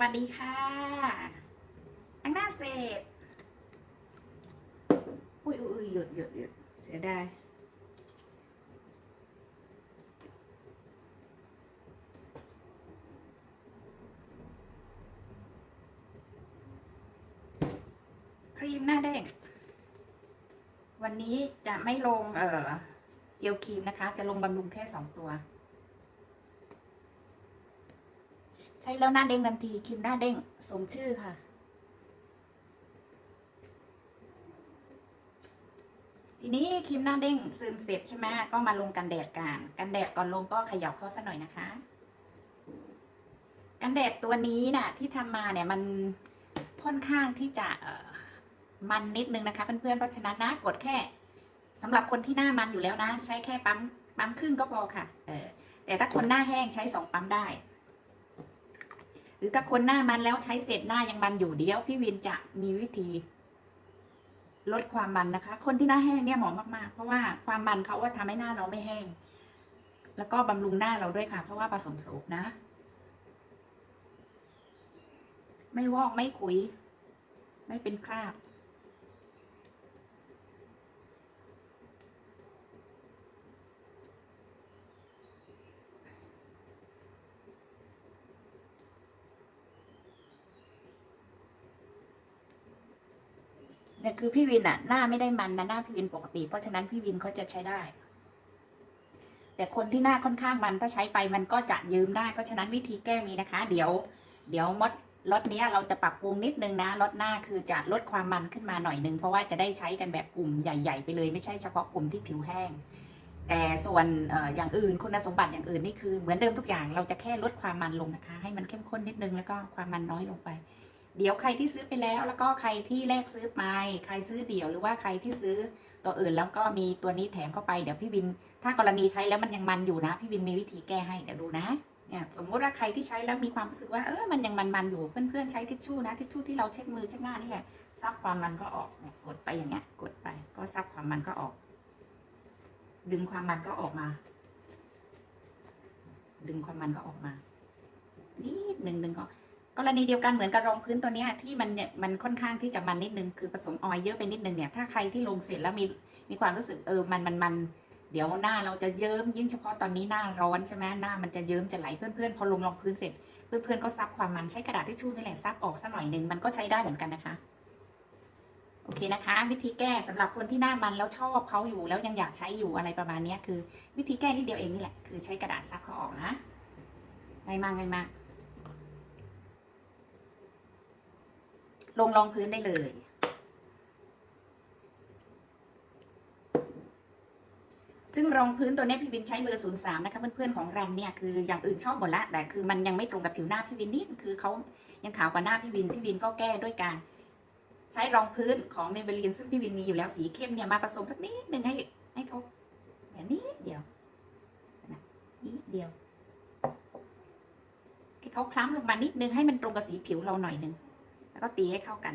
วัสดีค่ะอังหน้าเสร็จอุ้ยอุ้ยหยุดหยุดหยุดเสียดายครีมหน้าเด้งวันนี้จะไม่ลง เออเจลครีมนะคะ จะลงบำรุงแค่สองตัว ใช้แล้วหน้าเด้งทันทีครีมหน้าเด้งสมชื่อค่ะ ทีนี้ครีมหน้าเด้งซึมเสร็จใช่ไหมก็มาลงกันแดดกันกันแดดก่อนลงก็ขยับเข้าสักหน่อยนะคะ กันแดดตัวนี้น่ะ ที่ทำมาเนี่ยมันค่อนข้างที่จะเอมันนิดนึงนะคะเพื่อนๆเพราะฉะนั้นนะกดแค่สำหรับคนที่หน้ามันอยู่แล้วนะ ใช้แค่ปั๊มปั๊มครึ่งก็พอค่ะเออแต่ถ้าคนหน้าแห้งใช้สองปั๊มได้ รือถ้าคนหน้ามันแล้วใช้เสร็จหน้ายังมันอยู่เดียว พี่วินจะมีวิธี ลดความมันนะคะ คนที่หน้าแห้งเนี่ยเหมาะมากๆ เพราะว่าความมันเขาว่าทำให้หน้าเราไม่แห้ง แล้วก็บำรุงหน้าเราด้วยค่ะ เพราะว่าผสมโสบนะ ไม่วอกไม่ขุย ไม่เป็นคราบ เนี่ยคือพี่วินอะหน้าไม่ได้มันนะหน้าพี่วินปกติ เพราะฉะนั้นพี่วินเขาจะใช้ได้ แต่คนที่หน้าค่อนข้างมันถ้าใช้ไปมันก็จะยืมได้ เพราะฉะนั้นวิธีแก้มีนะคะ เดี๋ยว เดี๋ยวมดรถเนี้ยเราจะปรับปรุงนิดนึงนะรถหน้าคือจะลดความมันขึ้นมาหน่อยนึงเพราะว่าจะได้ใช้กันแบบกลุ่มใหญ่ ๆ ไปเลย ไม่ใช่เฉพาะกลุ่มที่ผิวแห้ง แต่ส่วนอออย่างอื่นคุณสมบัติอย่างอื่นนี่คือเหมือนเดิมทุกอย่างเราจะแค่ลดความมันลงนะคะ ให้มันเข้มข้นนิดนึงแล้วก็ความมันน้อยลงไป เดี๋ยวใครที่ซื้อไปแล้ว แล้วก็ใครที่แลกซื้อไป ใครซื้อเดี่ยวหรือว่าใครที่ซื้อตัวอื่นแล้วก็มีตัวนี้แถมเข้าไปเดี๋ยวพี่วิน ถ้ากรณีใช้แล้วมันยังมันอยู่นะ พี่วินมีวิธีแก้ให้เดี๋ยวดูนะเนี่ยสมมติว่าใครที่ใช้แล้วมีความรู้สึกว่าเออมันยังมันๆอยู่เพื่อนๆใช้ทิชชู่นะทิชชู่ที่เราเช็ดมือเช็ดหน้านี่แหละซับความมันก็ออกกดไปอย่างเงี้ย กดไป ก็ซับความมันก็ออก ดึงความมันก็ออกมา ดึงความมันก็ออกมานิดหนึ่งดึงออก กรณีเดียวกันเหมือนกับรองพื้นตัวนี้ที่มันเนี่ยมันค่อนข้างที่จะมันนิดนึงคือผสมออยเยอะไปนิดนึงเนี่ยถ้าใครที่ลงเสร็จแล้วมีมีความรู้สึกเออมันมันมันเดี๋ยวหน้าเราจะเยิ้มยิ่งเฉพาะตอนนี้หน้าร้อนใช่ไหมหน้ามันจะเยิ้มจะไหลเพื่อนๆพอลงรองพื้นเสร็จ เพื่อนๆก็ซับความมันใช้กระดาษทิชชู่นี่แหละซับออกสักหน่อยหนึ่งมันก็ใช้ได้เหมือนกันนะคะโอเคนะคะ วิธีแก้สำหรับคนที่หน้ามันแล้วชอบเขาอยู่แล้วยังอยากใช้อยู่อะไรประมาณนี้คือ วิธีแก้นิดเดียวเองนี่แหละคือใช้กระดาษซับเขาออกนะง่ายมากง่ายมาก ลงรองพื้นได้เลย ซึ่งรองพื้นตัวนี้พี่วินใช้เบอร์ศูนย์สามนะคะเพื่อนๆของรันเนี่ยคืออย่างอื่นชอบหมดละแต่คือมันยังไม่ตรงกับผิวหน้าพี่วินนิดคือเขายังขาวกว่าหน้าพี่วินพี่วินก็แก้ด้วยการใช้รองพื้นของเมเบลีนซึ่งพี่วินมีอยู่แล้วสีเข้มเนี่ยมาผสมสักนิดนึงให้ให้เขาเนี่ยนิดเดียวนะนิดเดียวให้เขาคล้ำลงมานิดนึงให้มันตรงกับสีผิวเราหน่อยนึง แล้วก็ตีให้เข้ากัน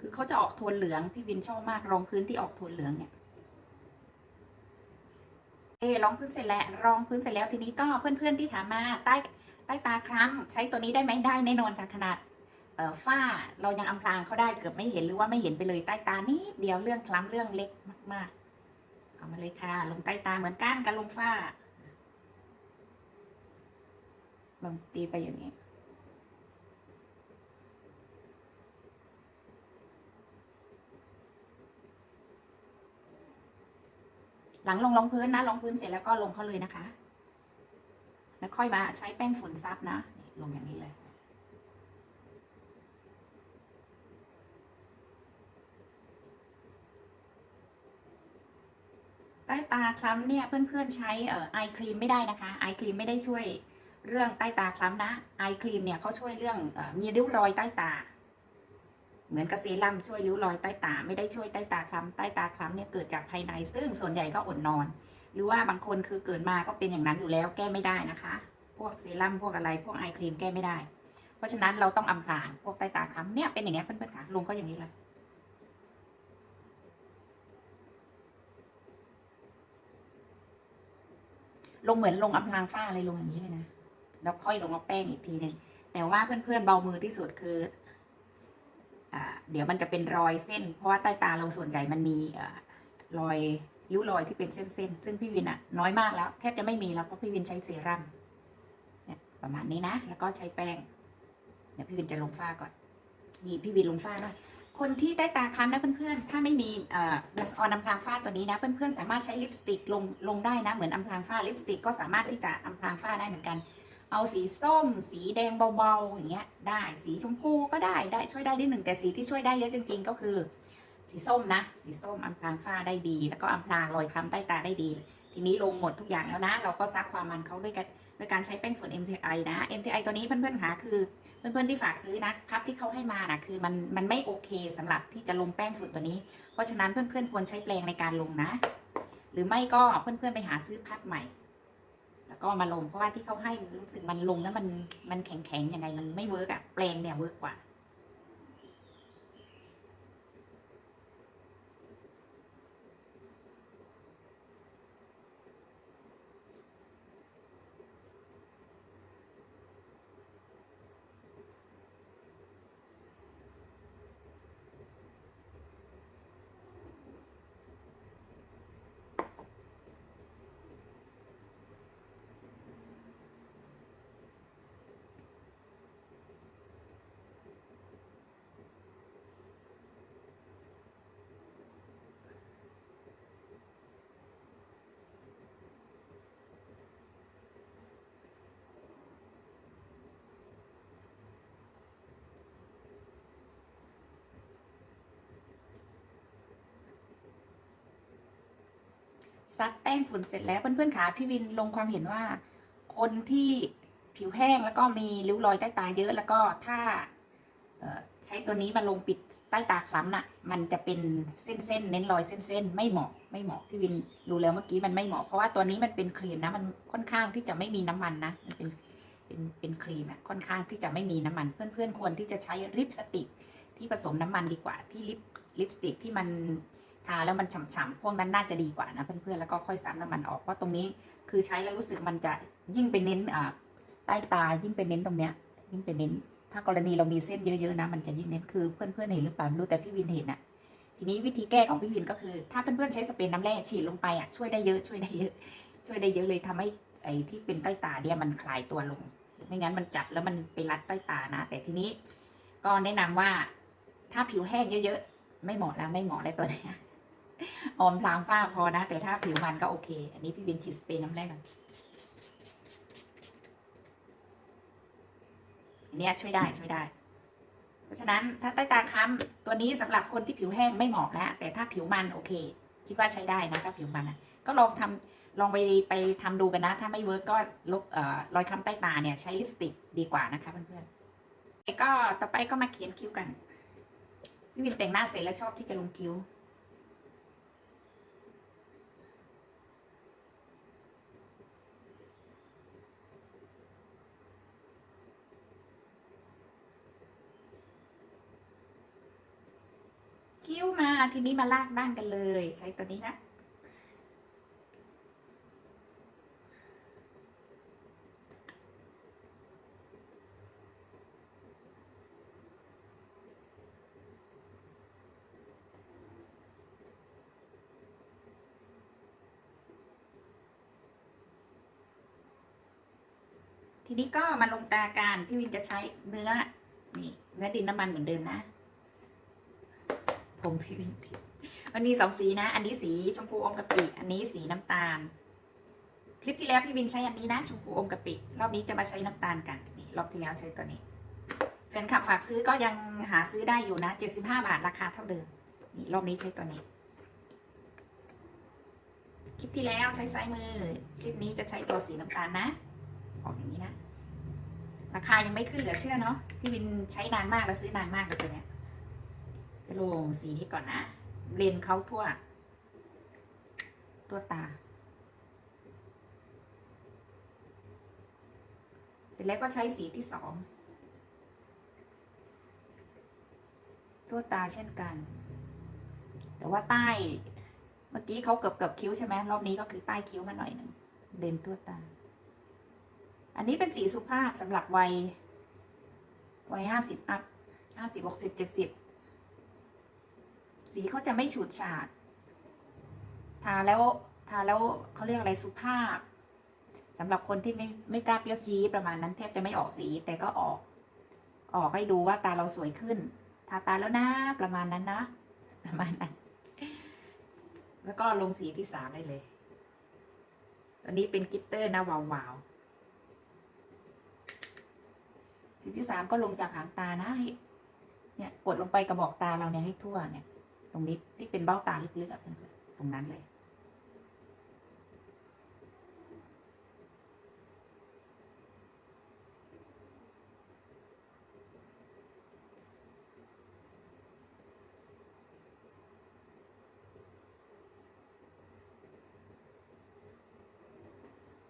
คือเขาจะออกโทนเหลือง พี่วินชอบมากรองพื้นที่ออกโทนเหลืองเนี่ยเอรองพื้นเสร็จแล้วรองพื้นเสร็จแล้วทีนี้ก็เพื่อนๆที่ถามมาใต้ใต้ตาคล้ำใช้ตัวนี้ได้ไหมได้แน่นอนค่ะขนาดเอ่อฝ้าเรายังอำพรางเขาได้เกือบไม่เห็นหรือว่าไม่เห็นไปเลยใต้ตานิดเดียวเรื่องคล้ำเรื่องเล็กมากๆเอามาเลยค่ะ ลงใต้ตาเหมือนกันกับลงฝ้า ลองตีไปอย่างนี้ หลังลงรองพื้นนะรองพื้นเสร็จแล้วก็ลงเขาเลยนะคะ แล้วค่อยมาใช้แป้งฝุ่นซับนะลงอย่างนี้เลยใต้ตาคล้ำเนี่ยเพื่อนๆใช้เอ่อไอครีมไม่ได้นะคะไอครีมไม่ได้ช่วย เรื่องใต้ตาคล้ำนะไอครีมเนี่ยเขาช่วยเรื่องอมีริ้วรอยใต้ตา เหมือนกับเซรั่มช่วยริ้วรอยใต้ตา ไม่ได้ช่วยใต้ตาคล้ำใต้ตาคล้ำเนี่ยเกิดจากภายใน ซึ่งส่วนใหญ่ก็อดนอน หรือว่าบางคนคือเกิดมาก็เป็นอย่างนั้นอยู่แล้วแก้ไม่ได้นะคะ พวกเซรั่มพวกอะไรพวกไอครีมแก้ไม่ได้ เพราะฉะนั้นเราต้องอำพรางพวกใต้ตาคล้ำเนี่ยเป็นอย่างเงี้เพื่อนๆค่ะลงก็อย่างนี้เลยลงเหมือนลงอำพรางฝ้าเลยลงอย่างนี้เลยนะ แล้วค่อยลงเอาแป้งอีกทีหนึ่งแต่ว่าเพื่อนๆเบามือที่สุดคืออเดี๋ยวมันจะเป็นรอยเส้น เพราะว่าใต้ตาเราส่วนใหญ่มันมีอรอยริ้วรอยที่เป็นเส้นๆซึ่งพี่วินอะน้อยมากแล้วแทบจะไม่มีแล้วเพราะพี่วินใช้เซรั่มเนี่ยประมาณนี้นะ แล้วก็ใช้แป้งเดี๋ยวพี่วินจะลงฝ้าก่อนนี่พี่วินลงฝ้าหน่อยคนที่ใต้ตาค้ำนะเพื่อนๆ ถ้าไม่มีเอ่อบลัชออนอำพรางฝ้าตัวนี้นะ เพื่อนๆ สามารถใช้ลิปสติกลงลงได้นะ เหมือนอำพรางฝ้าลิปสติกก็สามารถที่จะอำพรางฝ้าได้เหมือนกัน เอาสีส้ม สีแดงเบาๆอย่างเงี้ยได้สีชมพูก็ได้ได้ช่วยได้นิดหนึ่งแต่สีที่ช่วยได้เยอะจริง ๆ ก็คือ สีส้มนะ สีส้มอำพรางฝ้าได้ดี แล้วก็อำพรางรอยคล้ำใต้ตาได้ดี ทีนี้ลงหมดทุกอย่างแล้วนะ เราก็ซักความมันเขาด้วยกันด้วยการใช้แป้งฝุ่น MTI นะ MTI ตัวนี้เพื่อนๆหาคือเพื่อนๆที่ฝากซื้อนะพับที่เขาให้มานะคือมันมันไม่โอเคสำหรับที่จะลงแป้งฝุ่นตัวนี้ เพราะฉะนั้นเพื่อนๆควรใช้แปรงในการลงนะ หรือไม่ก็เพื่อนๆไปหาซื้อพับใหม่ แล้วก็มาลงเพราะว่าที่เขาให้รู้สึกมันลงแล้วมันมันแข็งๆยังไงมันไม่เวิร์กอะแปลงเนี่ยเวิร์กกว่า ซักแป้งฝุ่นเสร็จแล้วเพื่อนๆขาพี่วินลงความเห็นว่า คนที่ผิวแห้งแล้วก็มีริ้วรอยใต้ตาเยอะแล้วก็ถ้าใช้ตัวนี้มาลงปิดใต้ตาคล้ำน่ะ มันจะเป็นเส้นๆเน้นรอยเส้นๆไม่เหมาะไม่เหมาะพี่วินดูแล้วเมื่อกี้มันไม่เหมาะเพราะว่าตัวนี้มันเป็นครีมนะ มันค่อนข้างที่จะไม่มีน้ำมันนะมันเป็นเป็นเป็นครีมอะค่อนข้างที่จะไม่มีน้ำมัน เพื่อนๆควรที่จะใช้ลิปสติกที่ผสมน้ำมันดีกว่าที่ลิปลิปสติกที่มัน ทาแล้วมันฉ่ำๆพวกนั้นน่าจะดีกว่านะเพื่อนๆแล้วก็ค่อยซับน้ำมันออกเพราะตรงนี้คือใช้แล้วรู้สึกมันจะยิ่งไปเน้นอ่าใต้ตายิ่งไปเน้นตรงเนี้ย ยิ่งไปเน้น ถ้ากรณีเรามีเส้นเยอะๆนะมันจะยิ่งเน้นคือเพื่อนๆเห็นหรือเปล่าไม่รู้แต่พี่วินเห็นอะทีนี้วิธีแก้ของพี่วินก็คือ ถ้าเพื่อนๆใช้สเปรย์น้ำแร่ฉีดลงไปอะช่วยได้เยอะช่วยได้เยอะ ช่วยได้เยอะเลยทำให้ไอ้ที่เป็นใต้ตาเนี่ยมันคลายตัวลง ไม่งั้นมันจับแล้วมันไปรัดใต้ตานะ แต่ทีนี้ก็แนะนำว่าถ้าผิวแห้งเยอะๆ ไม่เหมาะแล้วไม่เหมาะเลยตัวเนี้ย ออมพลางฝ้าพอนะ แต่ถ้าผิวมันก็โอเค อันนี้พี่วินฉีดสเปรย์น้ำแรกกันอันเนี้ยช่วยได้ช่วยได้ เพราะฉะนั้นถ้าใต้ตาค้ำตัวนี้สำหรับคนที่ผิวแห้งไม่เหมาะแล้วแต่ถ้าผิวมันโอเค คิดว่าใช้ได้นะถ้าผิวมันนะก็ลองทำลองไปไปทำดูกันนะ ถ้าไม่เวิร์กก็ลบเอ่อรอยค้ำใต้ตาเนี่ยใช้ลิปสติกดีกว่านะคะเพื่อนๆก็ต่อไปก็มาเขียนคิ้วกันพี่วินแต่งหน้าเสร็จแล้วชอบที่จะลงคิ้ว คิ้วมาทีนี้มาลากบ้างกันเลย ใช้ตัวนี้นะทีนี้ก็มาลงตาการพี่วินจะใช้เนื้อนี่เนื้อดินน้ำมันเหมือนเดิมนะ ผมผิดผิดมันมีสองสีนะ อันนี้สีชมพูอมกะปิ อันนี้สีน้ำตาล คลิปที่แล้วพี่วินใช้อันนี้นะชมพูอมกะปิ รอบนี้จะมาใช้น้ำตาลกันนี่รอบที่แล้วใช้ตัวนี้ แฟนคลับฝากซื้อก็ยังหาซื้อได้อยู่นะเจ็ดสิบห้าบาทราคาเท่าเดิม นี่รอบนี้ใช้ตัวนี้ คลิปที่แล้วใช้ซ้ายมือ คลิปนี้จะใช้ตัวสีน้ำตาลนะ ออกอย่างนี้นะ ราคายังไม่ขึ้นเหลือเชื่อเนาะ พี่วินใช้นานมากแล้วซื้อนานมากเลยตัวเนี้ย ลงสีนี้ก่อนนะ เลนเขาทั่ว ตัวตา เสร็จแล้วก็ใช้สีที่สอง ตัวตาเช่นกัน แต่ว่าใต้ เมื่อกี้เขาเกือบเกือบคิ้วใช่ไหมรอบนี้ก็คือใต้คิ้วมาหน่อยหนึ่งเด่นทั่วตา อันนี้เป็นสีสุภาพสำหรับวัยวัยห้าสิบอัพห้าสิบหกสิบเจ็ดสิบ สีเขาจะไม่ฉูดฉาด ทาแล้วทาแล้วเขาเรียกอะไรสุภาพสำหรับคนที่ไม่ไม่กล้าเปรี้ยวจี๊ดประมาณนั้นแทบจะไม่ออกสีแต่ก็ออก ออกให้ดูว่าตาเราสวยขึ้น ทาตาแล้วนะประมาณนั้นนะ ประมาณนั้น แล้วก็ลงสีที่สามได้เลยตัวนี้เป็นกิตเตอร์นะวาวๆสีที่สามก็ลงจากหางตานะให้เนี่ยกดลงไปกระบอกตาเราเนี่ยให้ทั่วเนี่ย รงนี้ที่เป็นเบ้าตาลึกๆตรงนั้นเลย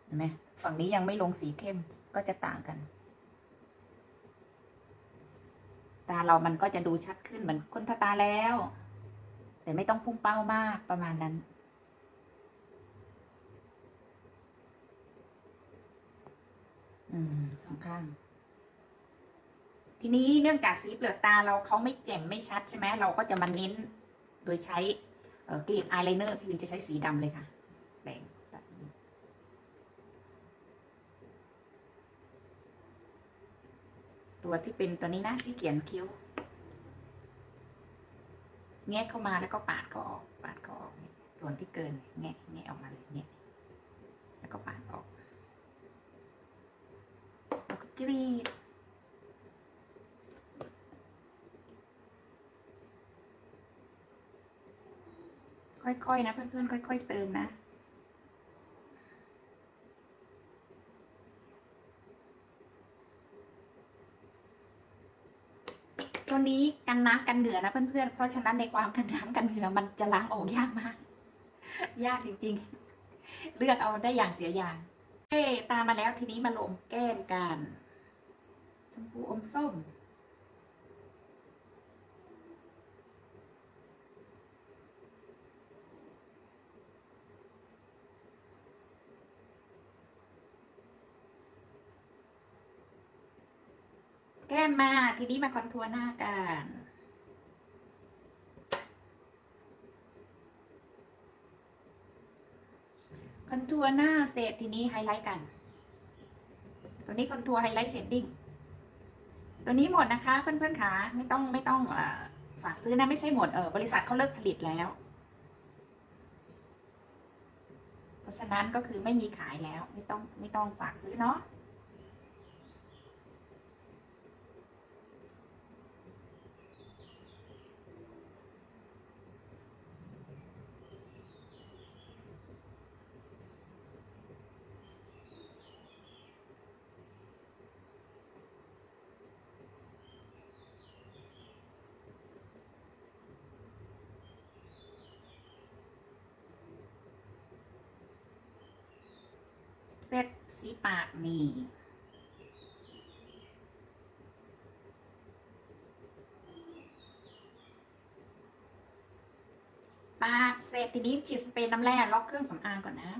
เห็นไหมฝั่งนี้ยังไม่ลงสีเข้มก็จะต่างกัน ตาเรามันก็จะดูชัดขึ้นเหมือนคนทาตาแล้ว แต่ไม่ต้องพุ่งเป้ามากประมาณนั้น อืมสองข้าง ทีนี้เนื่องจากสีเปลือกตาเราเขาไม่แจ่มไม่ชัดใช่ไหมเราก็จะมาเน้นโดยใช้เกรีดอายไลเนอร์พี่วินจะใช้สีดำเลยค่ะแบ่งตัวที่เป็นตัวนี้นะที่เขียนคิ้ว แงะเข้ามาแล้วก็ปาดเขาออก ปาดเขาออก ส่วนที่เกินแงะแงะออกมาเลยเนี่ยแล้วก็ปาดออกแล้วก็กรีดค่อยๆนะเพื่อนๆค่อย ๆ เติมนะตัวนี้ น้ำกันเหงื่อนะเพื่อนๆ เพราะฉะนั้นในความกันน้ำกันเหงื่อมันจะล้างออกยากมาก ยากจริงๆ เลือกเอาได้อย่างเสียอย่างเอ้ตามมาแล้วทีนี้มาลงแก้มกันชมพูอมส้มแก้มมาทีนี้มาคอนทัวร์หน้ากัน คอน ทัวร์หน้าเสร็จทีนี้ไฮไลท์กัน ตัวนี้คอนทัวร์ไฮไลท์เชดดิ้งตัวนี้หมดนะคะ เพื่อนๆขาไม่ต้องไม่ต้องอฝากซื้อนะไม่ใช่หมดเออบริษัทเขาเลิกผลิตแล้ว เพราะฉะนั้นก็คือไม่มีขายแล้ว ไม่ต้องไม่ต้องฝากซื้อเนาะ เซตสีปากนี่ปากเสร็จทีนี้ฉีดสเปรย์น้ำแร่ล็อกเครื่องสำอางก่อนนะ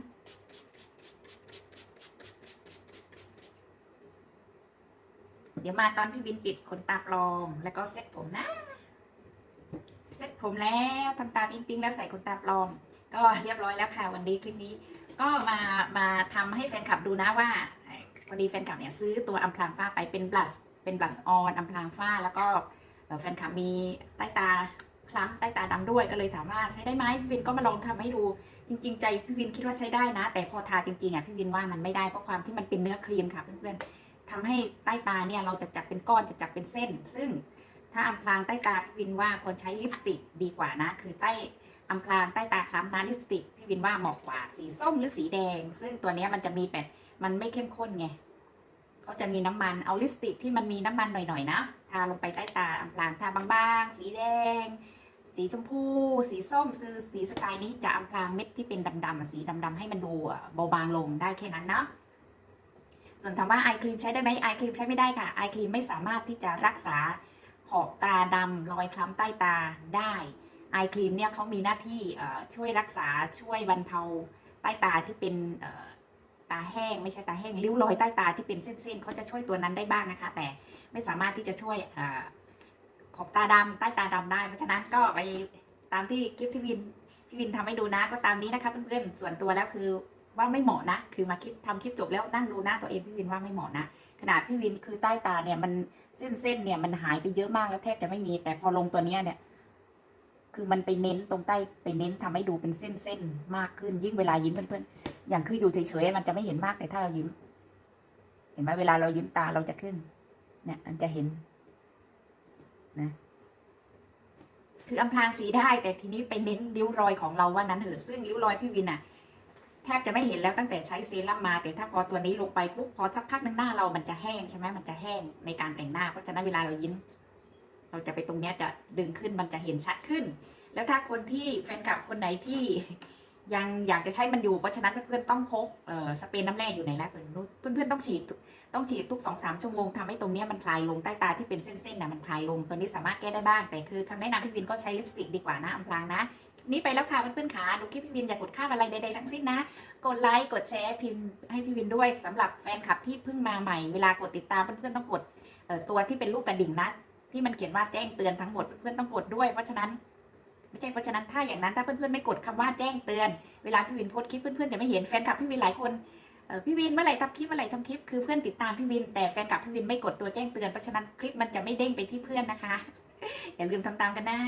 เดี๋ยวมาตอนพี่วินติดขนตาปลอม แล้วก็เซ็ตผมนะ เซ็ตผมแล้วทำตาปิ๊งปิ๊งแล้วใส่ขนตาปลอม ก็เรียบร้อยแล้วค่ะวันนี้คลิปนี้ ก็มามาทำให้แฟนคลับดูนะว่าพอดีแฟนคลับเนี่ยซื้อตัวอำพรางฝ้าไปเป็นบลัชเป็นบลัชออนอำพรางฝ้าแล้วก็แฟนคลับมีใต้ตาคล้ำใต้ตาดำด้วยก็เลยถามว่าใช้ได้ไหมพี่วินก็มาลองทำให้ดู จริง ๆ ใจพี่วินคิดว่าใช้ได้นะ แต่พอทาจริงๆอะพี่วินว่ามันไม่ได้เพราะความที่มันเป็นเนื้อครีมค่ะเพื่อนๆทำให้ใต้ตาเนี่ยเราจะจับเป็นก้อนจะจับเป็นเส้น ซึ่งถ้าอำพรางใต้ตาพี่วินว่าควรใช้ลิปสติกดีกว่านะ คือใต้ อำพรางใต้ตาคล้ำนะลิปสติกพี่วินว่าเหมาะกว่าสีส้มหรือสีแดง ซึ่งตัวนี้มันจะมีแบบมันไม่เข้มข้นไงเขาจะมีน้ำมันเอาลิปสติกที่มันมีน้ำมันหน่อยๆนะทาลงไปใต้ตาอำพรางทาบางๆ สีแดง สีชมพู สีส้มคือสีสไตล์นี้จะอำพรางเม็ดที่เป็นดำๆสีดำๆให้มันดูเบาบางลงได้แค่นั้นนะส่วนถามว่าไอครีมใช้ได้ไหมไอครีมใช้ไม่ได้ค่ะไอครีมไม่สามารถที่จะรักษาขอบตาดำรอยคล้ำใต้ตาได้ ไอครีมเนี่ยเขามีหน้าที่ช่วยรักษาช่วยบรรเทาใต้ตาที่เป็นตาแห้งไม่ใช่ตาแห้งริ้วรอยใต้ตาที่เป็นเส้นๆเขาจะช่วยตัวนั้นได้บ้างนะคะ แต่ไม่สามารถที่จะช่วยอขอบตาดำใต้ตาดำได้ เพราะฉะนั้นก็ไปตามที่คลิปที่วินพี่วินทำให้ดูนะก็ตามนี้นะคะเพื่อนๆส่วนตัวแล้วคือว่าไม่เหมาะนะ คือมาคลิปทำคลิปจบแล้วนั่งดูหน้าตัวเองพี่วินว่าไม่เหมาะนะขนาดพี่วินคือใต้ตาเนี่ยมันเส้นๆเนี่ยมันหายไปเยอะมากแล้วแทบจะไม่มีแต่พอลงตัวเนี้ยเนี่ย คือมันไปเน้นตรงใต้ไปเน้นทำให้ดูเป็นเส้นๆมากขึ้น ยิ่งเวลายิ้มเพื่อนๆอย่างคืออยู่เฉยๆมันจะไม่เห็นมากแต่ถ้าเรายิ้ม เห็นไหมเวลาเรายิ้มตาเราจะขึ้น เนี่ยมันจะเห็นนะคืออำพรางสีได้แต่ทีนี้ไปเน้นริ้วรอยของเราว่านั้นเถอะซึ่งริ้วรอยพี่วินอะแทบจะไม่เห็นแล้วตั้งแต่ใช้เซรั่มมา แต่ถ้าพอตัวนี้ลงไปปุ๊บพอสักพักหนึงหน้าเรามันจะแห้งใช่ไหมมันจะแห้งในการแต่งหน้าเพราะฉะนั้นเวลาเรายิ้ม เราจะไปตรงนี้จะดึงขึ้นมันจะเห็นชัดขึ้น แล้วถ้าคนที่แฟนคลับคนไหนที่ยังอยากจะใช้มันอยู่เพราะฉะนั้นเพื่อนๆต้องพกเอ่อสเปรย์น้ำแร่อยู่ไหนแล้วเพื่อนๆต้องฉีดต้องฉีดทุกสองสามชั่วโมงทำให้ตรงนี้มันคลายลงใต้ตาที่เป็นเส้นๆนะมันคลายลงตัวนี้สามารถแก้ได้บ้าง แต่คือคำแนะนำพี่วินก็ใช้ลิปสติกดีกว่านะอำพรางนะนี้ไปแล้วค่ะเพื่อนๆขาดูคลิปพี่วินอย่ากดข้ามอะไรใดๆทั้งสิ้นนะ กดไลค์กดแชร์พิมพ์ให้พี่วินด้วยสำหรับแฟนคลับที่เพิ่งมาใหม่เวลากดติดตามเพื่อนๆต้องกดตัวที่เป็นรูปกระดิ่งนะ ที่มันเขียนว่าแจ้งเตือนทั้งหมดเพื่อนต้องกดด้วย เพราะฉะนั้นไม่ใช่เพราะฉะนั้นถ้าอย่างนั้นถ้าเพื่อนๆไม่กดคำว่าแจ้งเตือน เวลาพี่วินโพสต์คลิปเพื่อนๆจะไม่เห็นแฟนคลับพี่วินหลายคนพี่วินเมื่อไหร่ทำคลิปเมื่อไหร่ทำคลิปคือเพื่อนติดตามพี่วินแต่แฟนคลับพี่วินไม่กดตัวแจ้งเตือนเพราะฉะนั้นคลิปมันจะไม่เด้งไปที่เพื่อนนะคะ อย่าลืมทำตามกันนะ